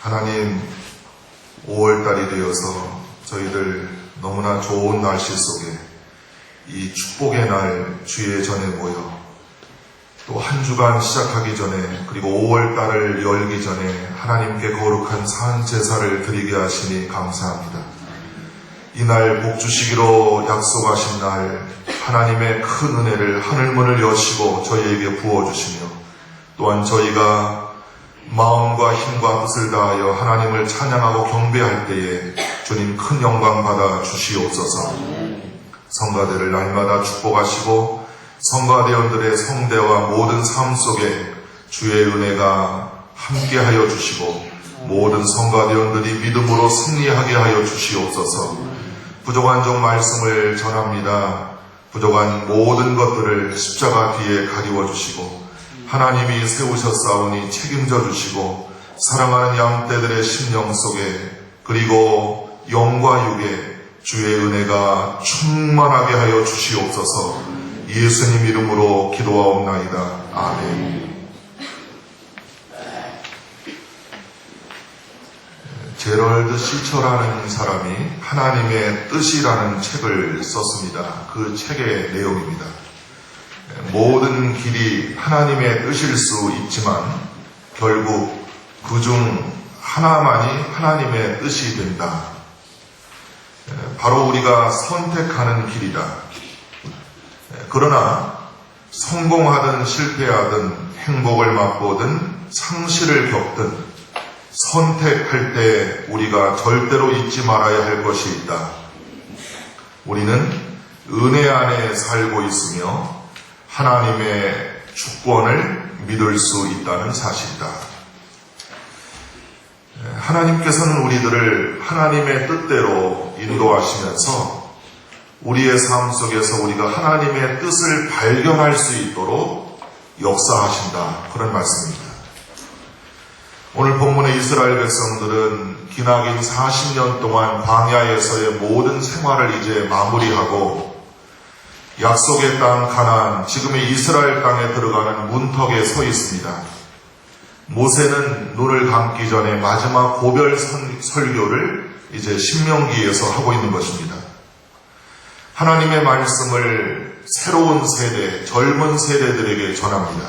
하나님 5월달이 되어서 저희들 너무나 좋은 날씨 속에 이 축복의 날 주의 전에 모여 또 한 주간 시작하기 전에 그리고 5월달을 열기 전에 하나님께 거룩한 산 제사를 드리게 하시니 감사합니다. 이날 복 주시기로 약속하신 날 하나님의 큰 은혜를 하늘문을 여시고 저희에게 부어주시며 또한 저희가 마음과 힘과 뜻을 다하여 하나님을 찬양하고 경배할 때에 주님 큰 영광 받아 주시옵소서 성가대를 날마다 축복하시고 성가대원들의 성대와 모든 삶 속에 주의 은혜가 함께하여 주시고 모든 성가대원들이 믿음으로 승리하게 하여 주시옵소서 부족한 종 말씀을 전합니다. 부족한 모든 것들을 십자가 뒤에 가리워 주시고 하나님이 세우셨사오니 책임져 주시고 사랑하는 양떼들의 심령 속에 그리고 영과 육에 주의 은혜가 충만하게 하여 주시옵소서 예수님 이름으로 기도하옵나이다. 아멘. 제럴드 시처라는 사람이 하나님의 뜻이라는 책을 썼습니다. 그 책의 내용입니다. 모든 길이 하나님의 뜻일 수 있지만 결국 그 중 하나만이 하나님의 뜻이 된다. 바로 우리가 선택하는 길이다. 그러나 성공하든 실패하든 행복을 맛보든 상실을 겪든 선택할 때 우리가 절대로 잊지 말아야 할 것이 있다. 우리는 은혜 안에 살고 있으며 하나님의 주권을 믿을 수 있다는 사실이다. 하나님께서는 우리들을 하나님의 뜻대로 인도하시면서 우리의 삶 속에서 우리가 하나님의 뜻을 발견할 수 있도록 역사하신다. 그런 말씀입니다. 오늘 본문의 이스라엘 백성들은 기나긴 40년 동안 광야에서의 모든 생활을 이제 마무리하고 약속의 땅 가나안, 지금의 이스라엘 땅에 들어가는 문턱에 서 있습니다. 모세는 눈을 감기 전에 마지막 고별 선- 설교를 이제 신명기에서 하고 있는 것입니다. 하나님의 말씀을 새로운 세대, 젊은 세대들에게 전합니다.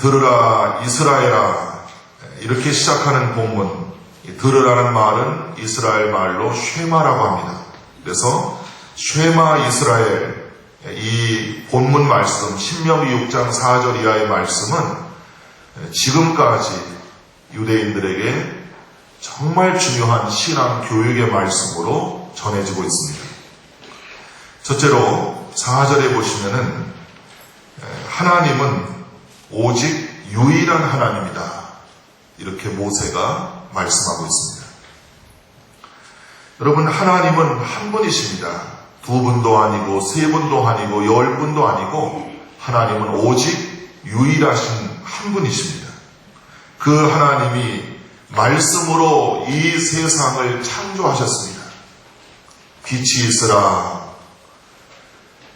들으라 이스라엘아 이렇게 시작하는 본문 이 들으라는 말은 이스라엘 말로 쉐마라고 합니다. 그래서 쉐마 이스라엘 이 본문 말씀 신명기 6장 4절 이하의 말씀은 지금까지 유대인들에게 정말 중요한 신앙 교육의 말씀으로 전해지고 있습니다. 첫째로 4절에 보시면은 하나님은 오직 유일한 하나님이다. 이렇게 모세가 말씀하고 있습니다. 여러분, 하나님은 한 분이십니다. 두 분도 아니고, 세 분도 아니고, 열 분도 아니고, 하나님은 오직 유일하신 한 분이십니다. 그 하나님이 말씀으로 이 세상을 창조하셨습니다. 빛이 있으라.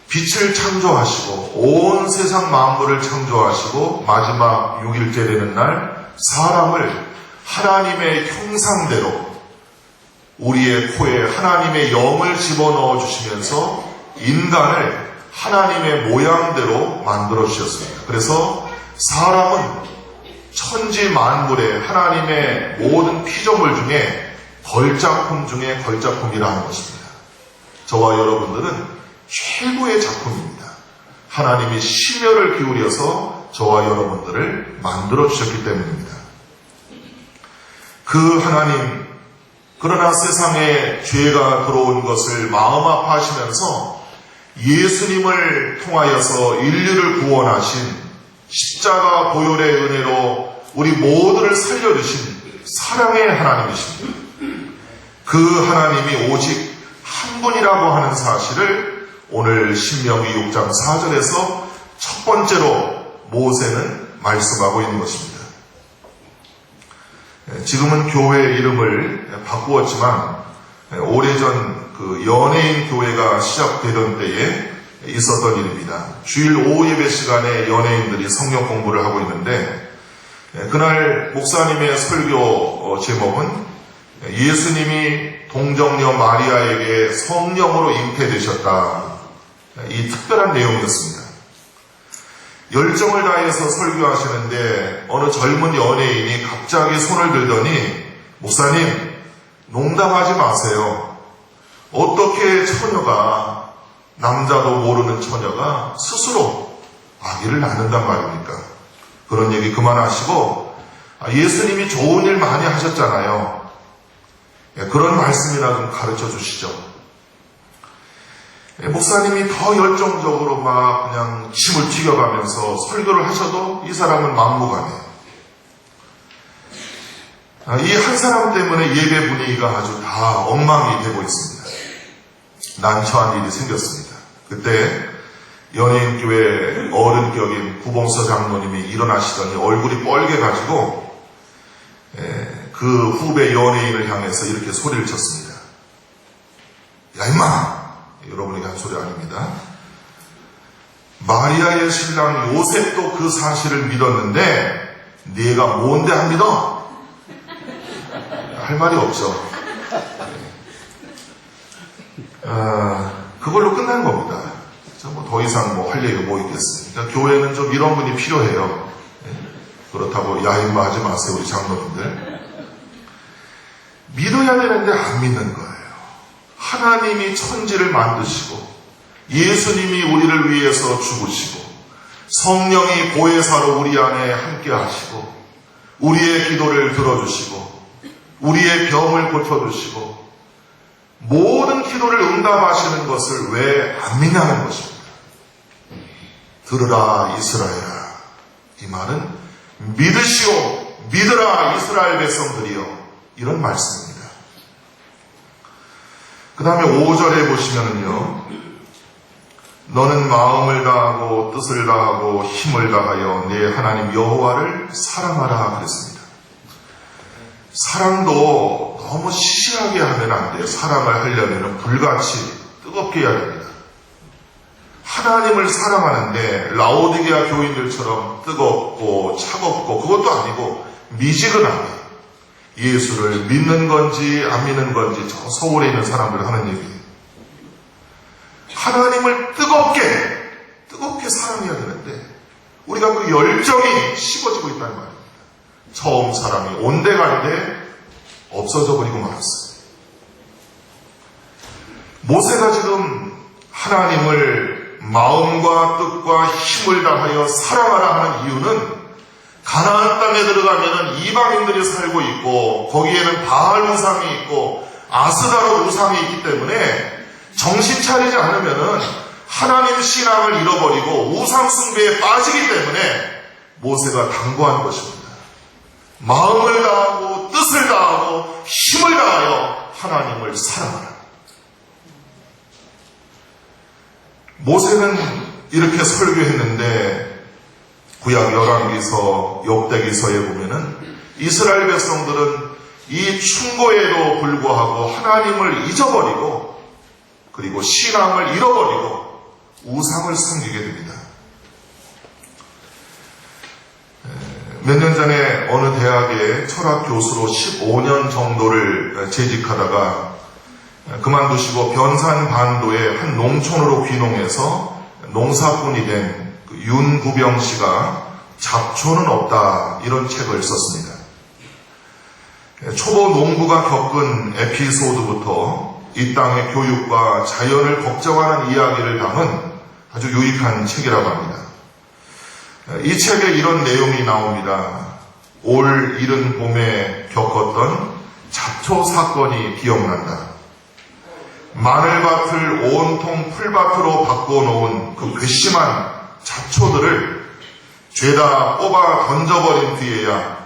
빛을 창조하시고 온 세상 만물을 창조하시고 마지막 6일째 되는 날 사람을 하나님의 형상대로 우리의 코에 하나님의 영을 집어넣어 주시면서 인간을 하나님의 모양대로 만들어 주셨습니다. 그래서 사람은 천지 만물의 하나님의 모든 피조물 중에 걸작품 중에 걸작품이라는 것입니다. 저와 여러분들은 최고의 작품입니다. 하나님이 심혈을 기울여서 저와 여러분들을 만들어 주셨기 때문입니다. 그 하나님, 그러나 세상에 죄가 들어온 것을 마음 아파하시면서 예수님을 통하여서 인류를 구원하신 십자가 보혈의 은혜로 우리 모두를 살려주신 사랑의 하나님이십니다. 그 하나님이 오직 한 분이라고 하는 사실을 오늘 신명기 6장 4절에서 첫 번째로 모세는 말씀하고 있는 것입니다. 지금은 교회 이름을 바꾸었지만 오래전 그 연예인 교회가 시작되던 때에 있었던 일입니다. 주일 오후 예배 시간에 연예인들이 성경 공부를 하고 있는데 예, 그날 목사님의 설교 어, 제목은 예수님이 동정녀 마리아에게 성령으로 잉태되셨다. 이 특별한 내용이었습니다. 열정을 다해서 설교하시는데 어느 젊은 연예인이 갑자기 손을 들더니 목사님 농담하지 마세요. 어떻게 처녀가 남자도 모르는 처녀가 스스로 아기를 낳는단 말입니까? 그런 얘기 그만하시고 아, 예수님이 좋은 일 많이 하셨잖아요. 예, 그런 말씀이나 좀 가르쳐 주시죠. 예, 목사님이 더 열정적으로 막 그냥 침을 튀겨가면서 설교를 하셔도 이 사람은 막무가내요. 아, 이한 사람 때문에 예배 분위기가 아주 다 엉망이 되고 있습니다. 난처한 일이 생겼습니다. 그때 연예인교회 어른격인 구봉서 장로님이 일어나시더니 얼굴이 뻘개가지고 예, 그 후배 연예인을 향해서 이렇게 소리를 쳤습니다. 야 임마! 여러분이 한 소리 아닙니다. 마리아의 신랑 요셉도 그 사실을 믿었는데 네가 뭔데 안 믿어? 할 말이 없죠. 아, 그걸로 끝난 겁니다. 뭐더 이상 뭐 할 얘기가 뭐 있겠습니까? 교회는 좀 이런 분이 필요해요. 예? 그렇다고 야인마 하지 마세요, 우리 장로님들. 믿어야 되는데 안 믿는 거예요. 하나님이 천지를 만드시고, 예수님이 우리를 위해서 죽으시고, 성령이 보혜사로 우리 안에 함께 하시고, 우리의 기도를 들어주시고, 우리의 병을 고쳐주시고, 모든 기도를 응답하시는 것을 왜 안 믿냐는 것입니다. 들으라 이스라엘아. 이 말은 믿으시오 믿으라 이스라엘 백성들이여 이런 말씀입니다. 그 다음에 5절에 보시면은요. 너는 마음을 다하고 뜻을 다하고 힘을 다하여 내 하나님 여호와를 사랑하라 그랬습니다. 사랑도 너무 시시하게 하면 안 돼요. 사랑을 하려면 불같이 뜨겁게 해야 됩니다. 하나님을 사랑하는데 라오디게아 교인들처럼 뜨겁고 차갑고 그것도 아니고 미지근하게 예수를 믿는 건지 안 믿는 건지 저 서울에 있는 사람들 하는 얘기예요. 하나님을 뜨겁게 뜨겁게 사랑해야 되는데 우리가 그 열정이 식어지고 있다는 말이에요. 처음 사람이 온데간데 없어져 버리고 말았어요. 모세가 지금 하나님을 마음과 뜻과 힘을 다하여 사랑하라 하는 이유는 가나안 땅에 들어가면은 이방인들이 살고 있고 거기에는 바알 우상이 있고 아스다로 우상이 있기 때문에 정신 차리지 않으면은 하나님 신앙을 잃어버리고 우상 숭배에 빠지기 때문에 모세가 당부한 것입니다. 마음을 다하고 뜻을 다하고 힘을 다하여 하나님을 사랑하라. 모세는 이렇게 설교했는데 구약 열왕기서 역대기서에 보면은 이스라엘 백성들은 이 충고에도 불구하고 하나님을 잊어버리고 그리고 신앙을 잃어버리고 우상을 섬기게 됩니다. 몇 년 전에 어느 대학의 철학 교수로 15년 정도를 재직하다가 그만두시고 변산반도의 한 농촌으로 귀농해서 농사꾼이 된그 윤구병 씨가 잡초는 없다 이런 책을 썼습니다. 초보 농부가 겪은 에피소드부터 이 땅의 교육과 자연을 걱정하는 이야기를 담은 아주 유익한 책이라고 합니다. 이 책에 이런 내용이 나옵니다. 올 이른 봄에 겪었던 잡초 사건이 기억난다. 마늘밭을 온통 풀밭으로 바꿔놓은 그 괘씸한 잡초들을 죄다 뽑아 던져버린 뒤에야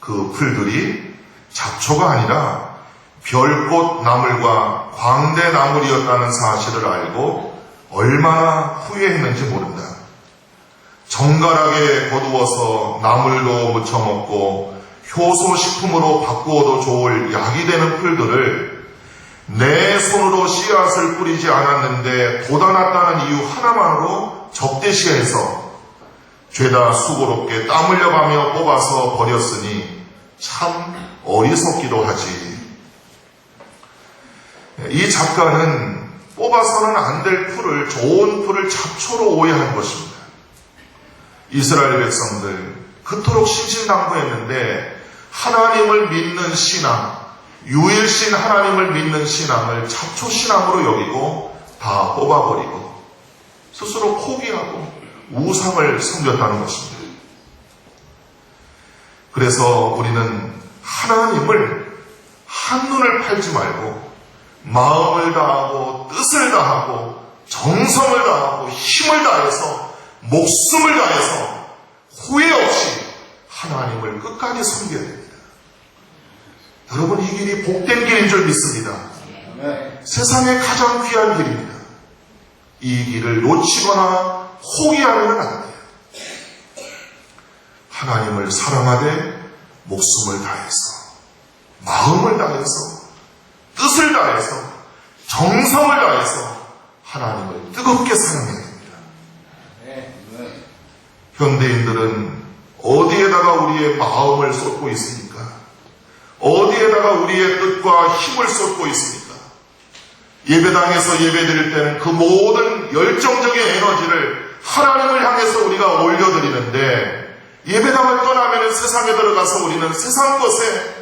그 풀들이 잡초가 아니라 별꽃 나물과 광대 나물이었다는 사실을 알고 얼마나 후회했는지 모른다. 정갈하게 거두어서 나물도 무쳐 먹고 효소 식품으로 바꾸어도 좋을 약이 되는 풀들을 내 손으로 씨앗을 뿌리지 않았는데 돋아났다는 이유 하나만으로 적대시해서 죄다 수고롭게 땀 흘려가며 뽑아서 버렸으니 참 어리석기도 하지. 이 작가는 뽑아서는 안 될 풀을 좋은 풀을 잡초로 오해한 것입니다. 이스라엘 백성들 그토록 신신당부했는데 하나님을 믿는 신앙, 유일신 하나님을 믿는 신앙을 잡초 신앙으로 여기고 다 뽑아버리고 스스로 포기하고 우상을 섬겼다는 것입니다. 그래서 우리는 하나님을 한눈을 팔지 말고 마음을 다하고 뜻을 다하고 정성을 다하고 힘을 다해서 목숨을 다해서 후회 없이 하나님을 끝까지 섬겨야 됩니다. 여러분 이 길이 복된 길인 줄 믿습니다. 세상에 가장 귀한 길입니다. 이 길을 놓치거나 포기하면 안 돼요. 하나님을 사랑하되 목숨을 다해서 마음을 다해서 뜻을 다해서 정성을 다해서 하나님을 뜨겁게 사랑해야 됩니다. 현대인들은 어디에다가 우리의 마음을 쏟고 있습니까? 어디에다가 우리의 뜻과 힘을 쏟고 있습니까? 예배당에서 예배 드릴 때는 그 모든 열정적인 에너지를 하나님을 향해서 우리가 올려드리는데 예배당을 떠나면 세상에 들어가서 우리는 세상 것에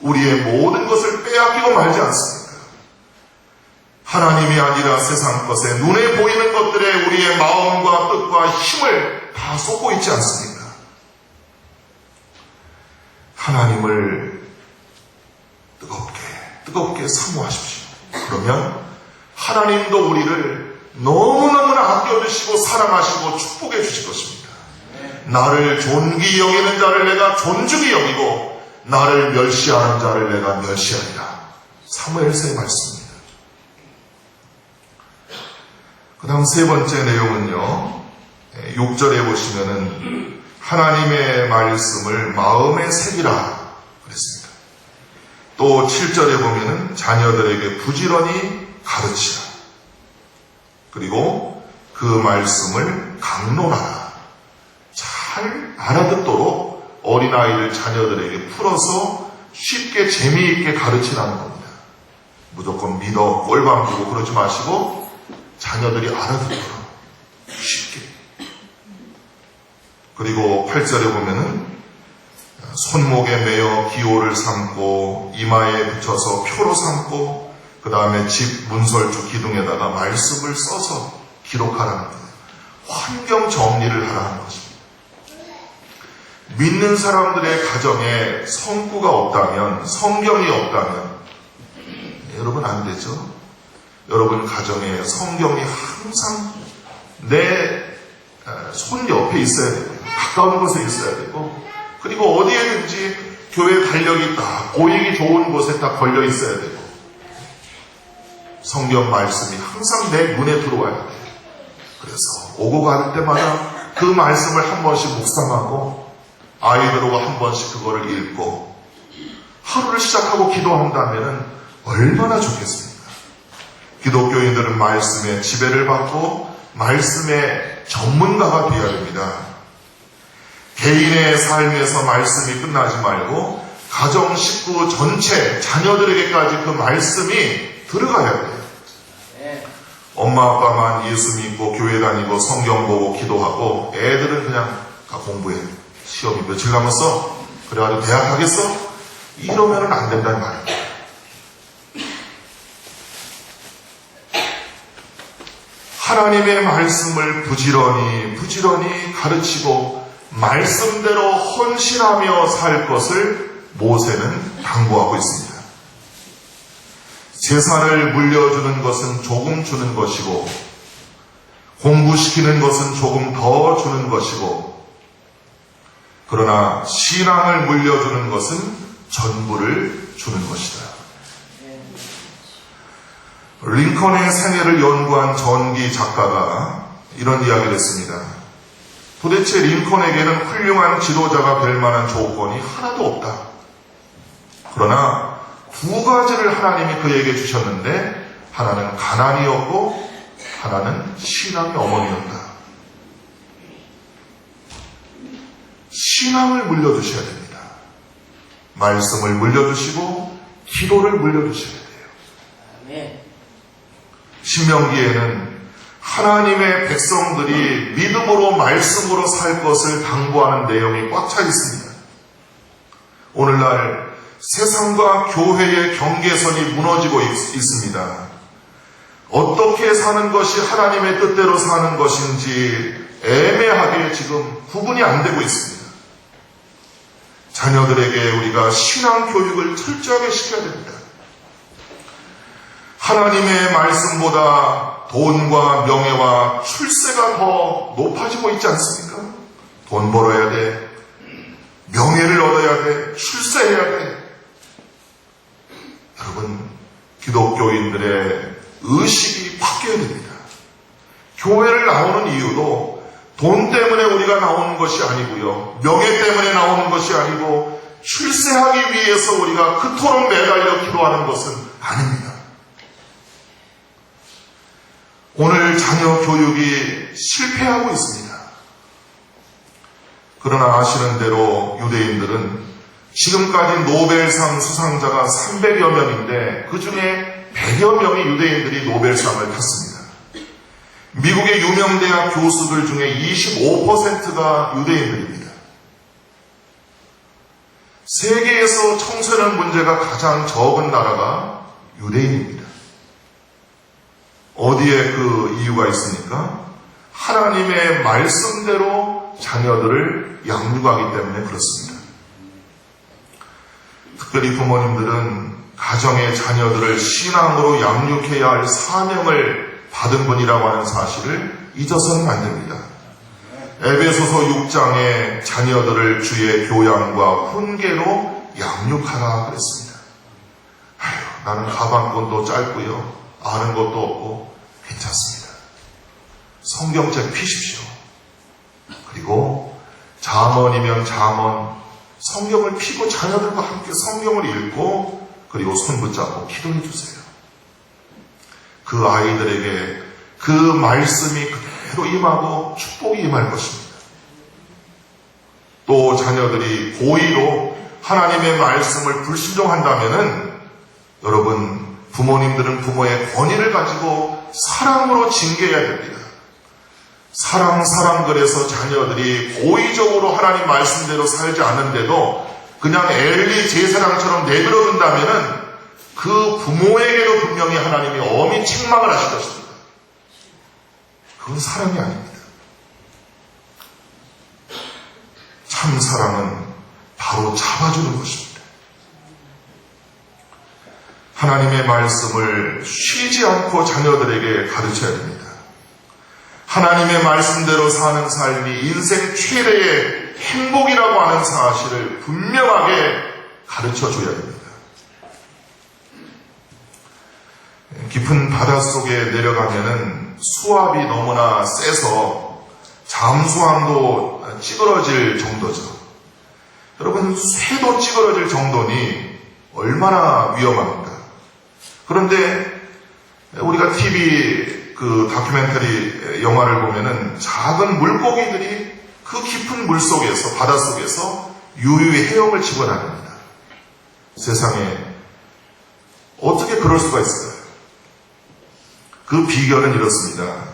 우리의 모든 것을 빼앗기고 말지 않습니까? 하나님이 아니라 세상 것에 눈에 보이는 것들에 우리의 마음과 뜻과 힘을 다 쏟고 있지 않습니까? 하나님을 뜨겁게, 뜨겁게 사모하십시오. 그러면 하나님도 우리를 너무너무나 아껴주시고 사랑하시고 축복해 주실 것입니다. 나를 존귀 여기는 자를 내가 존중히 여기고 나를 멸시하는 자를 내가 멸시하리라. 사무엘서의 말씀입니다. 그 다음 세 번째 내용은요. 6절에 보시면은 하나님의 말씀을 마음에 새기라. 또 7절에 보면은 자녀들에게 부지런히 가르치라. 그리고 그 말씀을 강론하라. 잘 알아듣도록 어린아이들 자녀들에게 풀어서 쉽게 재미있게 가르치라는 겁니다. 무조건 믿어 꼴밤 주고 그러지 마시고 자녀들이 알아듣도록 쉽게. 그리고 8절에 보면은 손목에 매어 기호를 삼고 이마에 붙여서 표로 삼고 그 다음에 집 문설주 기둥에다가 말씀을 써서 기록하라는 거예요. 환경 정리를 하라는 것입니다. 믿는 사람들의 가정에 성구가 없다면, 성경이 없다면, 여러분 안 되죠? 여러분 가정에 성경이 항상 내 손 옆에 있어야 되고, 가까운 곳에 있어야 되고, 그리고 어디에든지 교회 달력이 딱 보이기 좋은 곳에 딱 걸려 있어야 되고, 성경 말씀이 항상 내 눈에 들어와야 돼. 그래서 오고 가는 때마다 그 말씀을 한 번씩 묵상하고 아이들하고 한 번씩 그거를 읽고 하루를 시작하고 기도한다면 얼마나 좋겠습니까? 기독교인들은 말씀에 지배를 받고 말씀의 전문가가 되어야 됩니다. 개인의 삶에서 말씀이 끝나지 말고 가정 식구 전체 자녀들에게까지 그 말씀이 들어가야 돼요. 엄마 아빠만 예수 믿고 교회 다니고 성경 보고 기도하고 애들은 그냥 다 공부해. 시험이 며칠 남았어? 그래가지고 대학 가겠어? 이러면은 안 된다는 말이에요. 하나님의 말씀을 부지런히 부지런히 가르치고 말씀대로 헌신하며 살 것을 모세는 당부하고 있습니다. 재산을 물려주는 것은 조금 주는 것이고, 공부시키는 것은 조금 더 주는 것이고, 그러나 신앙을 물려주는 것은 전부를 주는 것이다. 링컨의 생애를 연구한 전기 작가가 이런 이야기를 했습니다. 도대체 링컨에게는 훌륭한 지도자가 될 만한 조건이 하나도 없다. 그러나 두 가지를 하나님이 그에게 주셨는데 하나는 가난이었고 하나는 신앙의 어머니였다. 신앙을 물려주셔야 됩니다. 말씀을 물려주시고 기도를 물려주셔야 돼요. 신명기에는 하나님의 백성들이 믿음으로 말씀으로 살 것을 당부하는 내용이 꽉 차 있습니다. 오늘날 세상과 교회의 경계선이 무너지고 있, 있습니다. 어떻게 사는 것이 하나님의 뜻대로 사는 것인지 애매하게 지금 구분이 안 되고 있습니다. 자녀들에게 우리가 신앙 교육을 철저하게 시켜야 됩니다. 하나님의 말씀보다 돈과 명예와 출세가 더 높아지고 있지 않습니까? 돈 벌어야 돼. 명예를 얻어야 돼. 출세해야 돼. 여러분, 기독교인들의 의식이 바뀌어야 됩니다. 교회를 나오는 이유도 돈 때문에 우리가 나오는 것이 아니고요. 명예 때문에 나오는 것이 아니고 출세하기 위해서 우리가 그토록 매달려 기도하는 것은 아닙니다. 오늘 자녀 교육이 실패하고 있습니다. 그러나 아시는 대로 유대인들은 지금까지 노벨상 수상자가 300여 명인데 그 중에 100여 명의 유대인들이 노벨상을 탔습니다. 미국의 유명 대학 교수들 중에 25%가 유대인들입니다. 세계에서 청소년 문제가 가장 적은 나라가 유대인입니다. 어디에 그 이유가 있습니까? 하나님의 말씀대로 자녀들을 양육하기 때문에 그렇습니다. 특별히 부모님들은 가정의 자녀들을 신앙으로 양육해야 할 사명을 받은 분이라고 하는 사실을 잊어서는 안 됩니다. 에베소서 6장에 자녀들을 주의 교양과 훈계로 양육하라 그랬습니다. 아휴, 나는 가방끈도 짧고요. 아는 것도 없고 괜찮습니다. 성경책 피십시오. 그리고 잠언이면 잠언, 성경을 피고 자녀들과 함께 성경을 읽고 그리고 손 붙잡고 기도해 주세요. 그 아이들에게 그 말씀이 그대로 임하고 축복이 임할 것입니다. 또 자녀들이 고의로 하나님의 말씀을 불순종한다면은 여러분 부모님들은 부모의 권위를 가지고 사랑으로 징계해야 됩니다. 사랑, 사랑 그래서 자녀들이 고의적으로 하나님 말씀대로 살지 않는데도 그냥 엘리 제사장처럼 내버려둔다면은 그 부모에게도 분명히 하나님이 엄히 책망을 하실 것입니다. 그건 사랑이 아닙니다. 참 사랑은 바로 잡아주는 것입니다. 하나님의 말씀을 쉬지 않고 자녀들에게 가르쳐야 됩니다. 하나님의 말씀대로 사는 삶이 인생 최대의 행복이라고 하는 사실을 분명하게 가르쳐 줘야 됩니다. 깊은 바닷속에 내려가면은 수압이 너무나 세서 잠수함도 찌그러질 정도죠. 여러분, 쇠도 찌그러질 정도니 얼마나 위험합니까? 그런데 우리가 TV 그 다큐멘터리 영화를 보면은 작은 물고기들이 그 깊은 물 속에서, 바다 속에서 유유히 헤엄을 치고 다닙니다. 세상에 어떻게 그럴 수가 있을까요? 그 비결은 이렇습니다.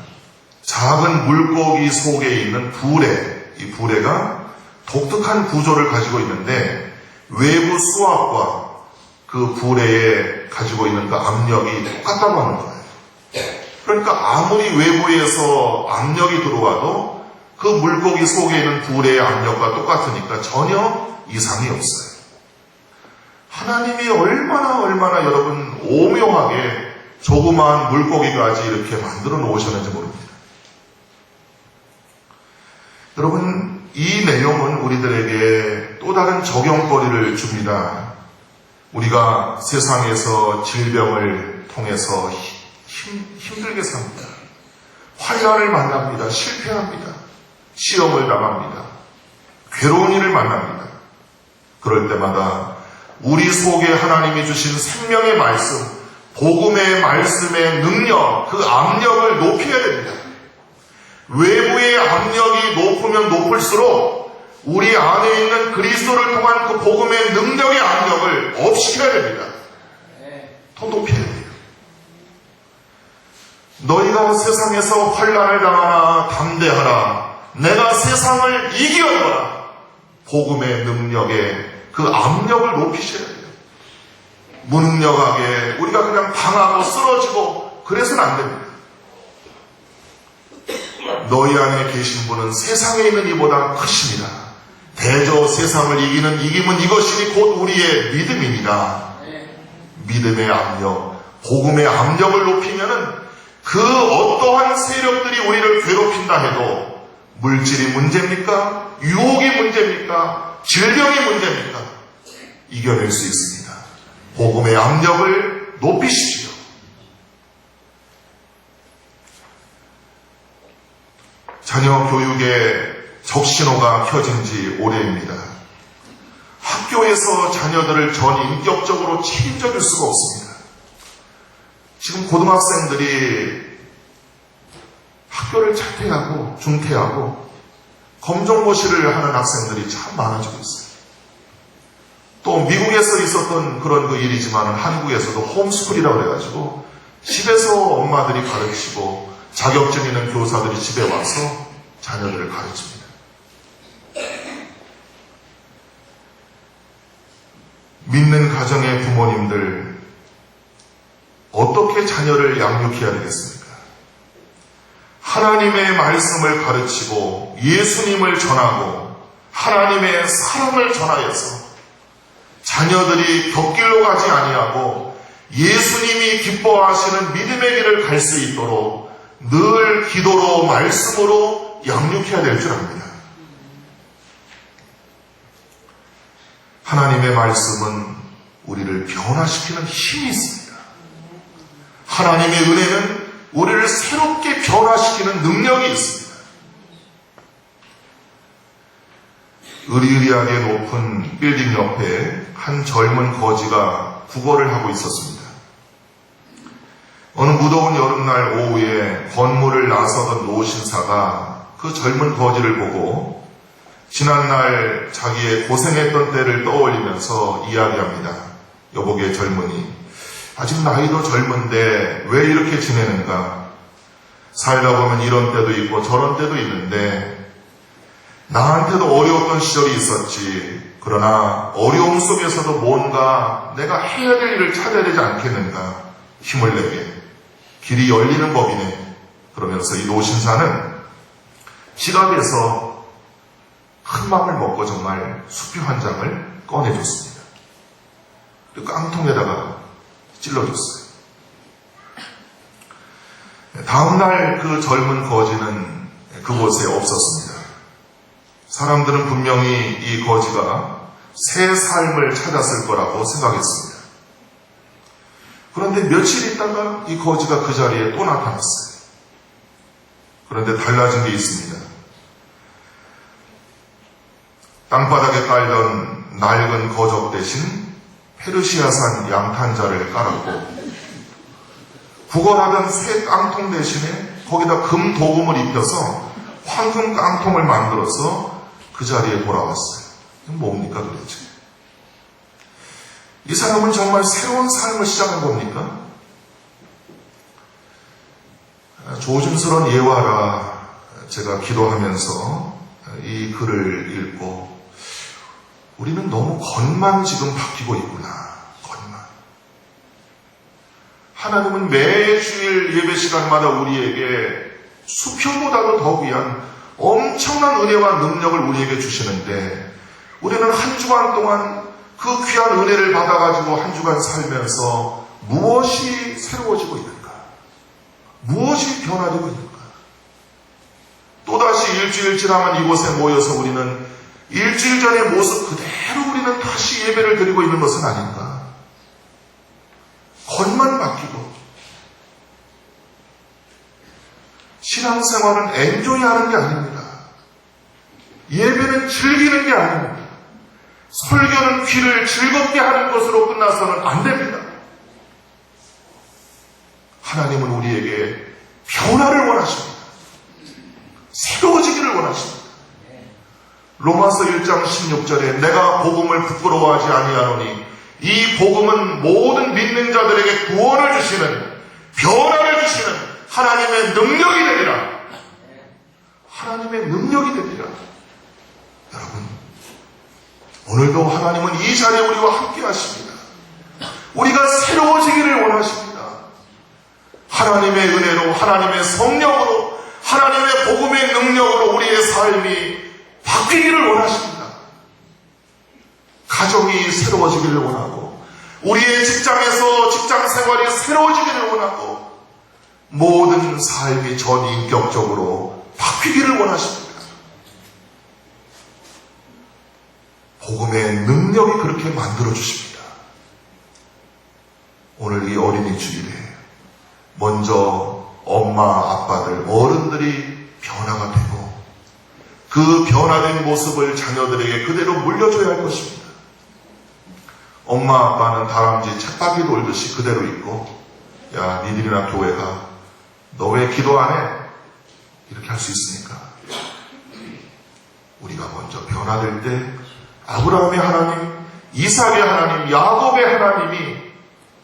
작은 물고기 속에 있는 부레, 이 부레가 독특한 구조를 가지고 있는데 외부 수압과 그 부레에 가지고 있는 그 압력이 똑같다고 하는 거예요. 그러니까 아무리 외부에서 압력이 들어와도 그 물고기 속에 있는 불의 압력과 똑같으니까 전혀 이상이 없어요. 하나님이 얼마나 얼마나 여러분 오묘하게 조그마한 물고기까지 이렇게 만들어 놓으셨는지 모릅니다. 여러분 이 내용은 우리들에게 또 다른 적용거리를 줍니다. 우리가 세상에서 질병을 통해서 힘, 힘들게 삽니다. 환란을 만납니다. 실패합니다. 시험을 당합니다. 괴로운 일을 만납니다. 그럴 때마다 우리 속에 하나님이 주신 생명의 말씀, 복음의 말씀의 능력, 그 압력을 높여야 됩니다. 외부의 압력이 높으면 높을수록 우리 안에 있는 그리스도를 통한 그 복음의 능력의 압력을 없이해야 됩니다. 통독해야 돼요. 너희가 세상에서 환란을 당하나 담대하라. 내가 세상을 이기었노라. 복음의 능력에 그 압력을 높이셔야 돼요. 무능력하게 우리가 그냥 당하고 쓰러지고 그래서는 안 됩니다. 너희 안에 계신 분은 세상에 있는 이보다 크십니다. 대저 세상을 이기는 이김은 이것이니 곧 우리의 믿음입니다. 믿음의 압력, 복음의 압력을 높이면은 그 어떠한 세력들이 우리를 괴롭힌다 해도 물질이 문제입니까? 유혹이 문제입니까? 질병이 문제입니까? 이겨낼 수 있습니다. 복음의 압력을 높이십시오. 자녀 교육에 적신호가 켜진 지 오래입니다. 학교에서 자녀들을 전 인격적으로 책임져 줄 수가 없습니다. 지금 고등학생들이 학교를 자퇴하고 중퇴하고 검정고시를 하는 학생들이 참 많아지고 있어요. 또 미국에서 있었던 그런 그 일이지만 한국에서도 홈스쿨이라고 해가지고 집에서 엄마들이 가르치고 자격증 있는 교사들이 집에 와서 자녀들을 가르칩니다. 믿는 가정의 부모님들 어떻게 자녀를 양육해야 되겠습니까? 하나님의 말씀을 가르치고 예수님을 전하고 하나님의 사랑을 전하여서 자녀들이 곁길로 가지 아니하고 예수님이 기뻐하시는 믿음의 길을 갈 수 있도록 늘 기도로 말씀으로 양육해야 될 줄 압니다. 하나님의 말씀은 우리를 변화시키는 힘이 있습니다. 하나님의 은혜는 우리를 새롭게 변화시키는 능력이 있습니다. 의리의리하게 높은 빌딩 옆에 한 젊은 거지가 구걸을 하고 있었습니다. 어느 무더운 여름날 오후에 건물을 나서던 노신사가 그 젊은 거지를 보고 지난날 자기의 고생했던 때를 떠올리면서 이야기합니다. 여보게 젊은이, 아직 나이도 젊은데 왜 이렇게 지내는가? 살다 보면 이런 때도 있고 저런 때도 있는데 나한테도 어려웠던 시절이 있었지. 그러나 어려움 속에서도 뭔가 내가 해야 될 일을 찾아야 되지 않겠는가? 힘을 내게. 길이 열리는 법이네. 그러면서 이 노신사는 지갑에서 큰 맘을 먹고 정말 수표 한 장을 꺼내줬습니다. 그리고 깡통에다가 찔러줬어요. 다음날 그 젊은 거지는 그곳에 없었습니다. 사람들은 분명히 이 거지가 새 삶을 찾았을 거라고 생각했습니다. 그런데 며칠 있다가 이 거지가 그 자리에 또 나타났어요. 그런데 달라진 게 있습니다. 땅바닥에 깔던 낡은 거적 대신 페르시아산 양탄자를 깔았고 구걸하던 쇠 깡통 대신에 거기다 금 도금을 입혀서 황금 깡통을 만들어서 그 자리에 돌아왔어요. 뭡니까 도대체? 이 사람은 정말 새로운 삶을 시작한 겁니까? 조심스러운 예화라 제가 기도하면서 이 글을 읽고 우리는 너무 겉만 지금 바뀌고 있구나. 겉만. 하나님은 매주일 예배 시간마다 우리에게 수표보다도 더 귀한 엄청난 은혜와 능력을 우리에게 주시는데 우리는 한 주간 동안 그 귀한 은혜를 받아가지고 한 주간 살면서 무엇이 새로워지고 있는가? 무엇이 변화되고 있는가? 또다시 일주일 지나면 이곳에 모여서 우리는 일주일 전의 모습 그대로 우리는 다시 예배를 드리고 있는 것은 아닌가? 겉만 바뀌고 신앙생활은 엔조이 하는 게 아닙니다. 예배는 즐기는 게 아닙니다. 설교는 귀를 즐겁게 하는 것으로 끝나서는 안 됩니다. 하나님은 우리에게 변화를 원하십니다. 새로워지기를 원하십니다. 로마서 1장 16절에 내가 복음을 부끄러워하지 아니하노니 이 복음은 모든 믿는 자들에게 구원을 주시는 변화를 주시는 하나님의 능력이 되리라. 하나님의 능력이 되리라. 여러분, 오늘도 하나님은 이 자리에 우리와 함께 하십니다. 우리가 새로워지기를 원하십니다. 하나님의 은혜로, 하나님의 성령으로, 하나님의 복음의 능력으로 우리의 삶이 바뀌기를 원하십니다. 가정이 새로워지기를 원하고, 우리의 직장에서 직장 생활이 새로워지기를 원하고, 모든 삶이 전인격적으로 바뀌기를 원하십니다. 복음의 능력이 그렇게 만들어 주십니다. 오늘 이 어린이 주일에 먼저 엄마, 아빠들, 어른들이 변화가 되고 그 변화된 모습을 자녀들에게 그대로 물려줘야 할 것입니다. 엄마, 아빠는 다람쥐 쳇바퀴 돌듯이 그대로 있고 야, 니들이나 교회 가. 너 왜 기도 안 해? 이렇게 할 수 있으니까 우리가 먼저 변화될 때 아브라함의 하나님, 이삭의 하나님, 야곱의 하나님이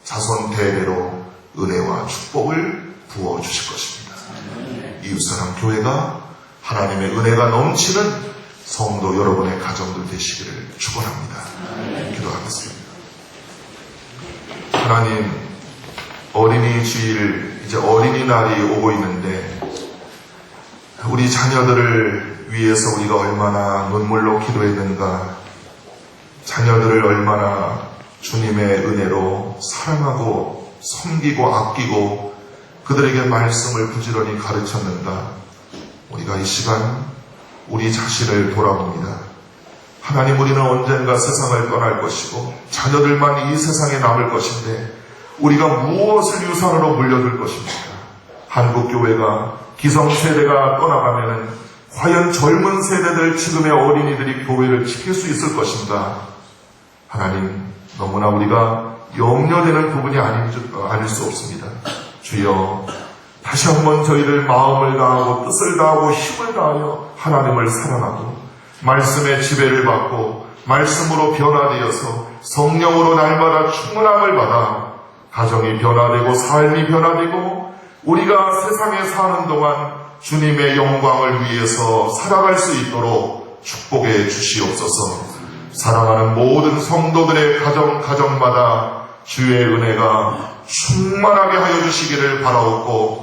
자손 대대로 은혜와 축복을 부어 주실 것입니다. 이웃 사람 교회가 하나님의 은혜가 넘치는 성도 여러분의 가정들 되시기를 축원합니다. 기도하겠습니다. 하나님 어린이 주일 이제 어린이날이 오고 있는데 우리 자녀들을 위해서 우리가 얼마나 눈물로 기도했는가 자녀들을 얼마나 주님의 은혜로 사랑하고 섬기고 아끼고 그들에게 말씀을 부지런히 가르쳤는가 우리가 이 시간 우리 자신을 돌아봅니다. 하나님 우리는 언젠가 세상을 떠날 것이고 자녀들만 이 세상에 남을 것인데 우리가 무엇을 유산으로 물려줄 것입니까? 한국 교회가 기성세대가 떠나가면은 과연 젊은 세대들 지금의 어린이들이 교회를 지킬 수 있을 것인가? 하나님 너무나 우리가 염려되는 부분이 어, 아닐 수 없습니다. 주여 다시 한번 저희를 마음을 다하고 뜻을 다하고 힘을 다하여 하나님을 사랑하고 말씀의 지배를 받고 말씀으로 변화되어서 성령으로 날마다 충만함을 받아 가정이 변화되고 삶이 변화되고 우리가 세상에 사는 동안 주님의 영광을 위해서 살아갈 수 있도록 축복해 주시옵소서. 사랑하는 모든 성도들의 가정 가정마다 주의 은혜가 충만하게 하여 주시기를 바라옵고